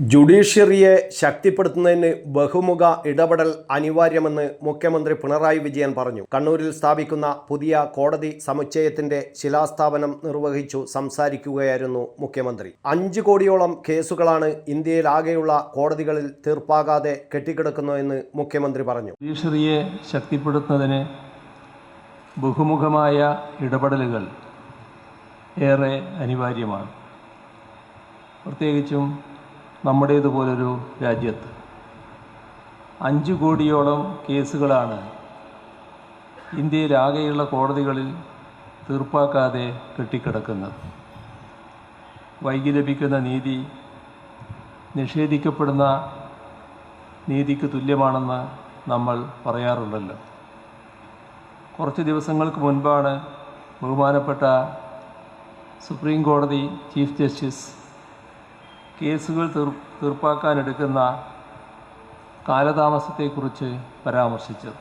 ജുഡീഷ്യറിയെ ശക്തിപ്പെടുത്തുന്നതിന് ബഹുമുഖ ഇടപെടൽ അനിവാര്യമെന്ന് മുഖ്യമന്ത്രി പിണറായി വിജയൻ പറഞ്ഞു. കണ്ണൂരിൽ സ്ഥാപിക്കുന്ന പുതിയ കോടതി സമുച്ചയത്തിന്റെ ശിലാസ്ഥാപനം നിർവഹിച്ചു സംസാരിക്കുകയായിരുന്നു മുഖ്യമന്ത്രി. അഞ്ച് കോടിയോളം കേസുകളാണ് ഇന്ത്യയിൽ ആകെയുള്ള കോടതികളിൽ തീർപ്പാകാതെ കെട്ടിക്കിടക്കുന്നതെന്ന് മുഖ്യമന്ത്രി പറഞ്ഞു. ജുഡീഷ്യറിയെ ശക്തിപ്പെടുത്തുന്നതിന് ബഹുമുഖമായ ഇടപെടലുകൾ ഏറെ അനിവാര്യമാണ്. പ്രത്യേകിച്ചും നമ്മുടേതുപോലൊരു രാജ്യത്ത്. അഞ്ച് കോടിയോളം കേസുകളാണ് ഇന്ത്യയിലാകെയുള്ള കോടതികളിൽ തീർപ്പാക്കാതെ കെട്ടിക്കിടക്കുന്നത്. വൈകി ലഭിക്കുന്ന നീതി നിഷേധിക്കപ്പെടുന്ന നീതിക്ക് തുല്യമാണെന്ന് നമ്മൾ പറയാറുണ്ടല്ലോ. കുറച്ച് ദിവസങ്ങൾക്ക് മുൻപാണ് ബഹുമാനപ്പെട്ട സുപ്രീം കോടതി ചീഫ് ജസ്റ്റിസ് കേസുകൾ തീർ തീർപ്പാക്കാനെടുക്കുന്ന കാലതാമസത്തെക്കുറിച്ച് പരാമർശിച്ചത്.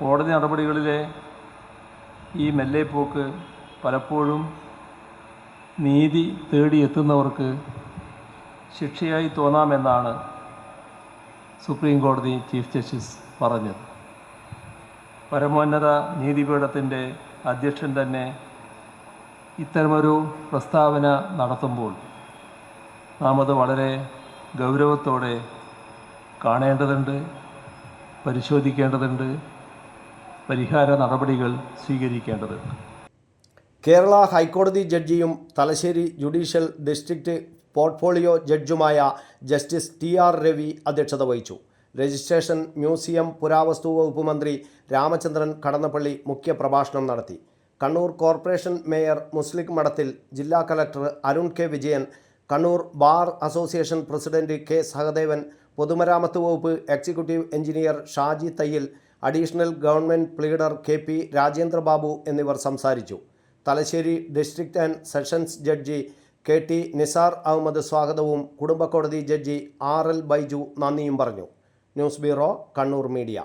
കോടതി നടപടികളിലെ ഈ മെല്ലെപ്പോക്ക് പലപ്പോഴും നീതി തേടിയെത്തുന്നവർക്ക് ശിക്ഷയായി തോന്നാമെന്നാണ് സുപ്രീം കോടതി ചീഫ് ജസ്റ്റിസ് പറഞ്ഞത്. പരമോന്നത നീതിപീഠത്തിന്റെ അധ്യക്ഷൻ തന്നെ ഇത്തരമൊരു പ്രസ്താവന നടത്തുമ്പോൾ നാം അത് വളരെ ഗൗരവത്തോടെ കാണേണ്ടതുണ്ട് പരിശോധിക്കേണ്ടതുണ്ട് പരിഹാര നടപടികൾ സ്വീകരിക്കേണ്ടതുണ്ട് കേരള ഹൈക്കോടതി ജഡ്ജിയും തലശ്ശേരി ജുഡീഷ്യൽ ഡിസ്ട്രിക്റ്റ് പോർട്ട്ഫോളിയോ ജഡ്ജുമായ ജസ്റ്റിസ് ടി ആർ രവി അധ്യക്ഷത വഹിച്ചു. രജിസ്ട്രേഷൻ മ്യൂസിയം പുരാവസ്തു വകുപ്പ് മന്ത്രി രാമചന്ദ്രൻ കടന്നപ്പള്ളി മുഖ്യപ്രഭാഷണം നടത്തി. കണ്ണൂർ കോർപ്പറേഷൻ മേയർ മുസ്ലിം മഠത്തിൽ ജില്ലാ collector Arun K Vijayan Kannur bar association president K Sahadevan പൊതുമരാമത്ത് വകുപ്പ് executive engineer Shaji Thayyil additional government pleader K P Rajendrababu എന്നിവർ സംസാരിച്ചു. Thalassery district and sessions judge K T Nisar Ahammed സ്വാഗതവും കുടുംബക്കോടതി judge R L Baiju നന്ദിയും പറഞ്ഞു. News bureau Kannur media.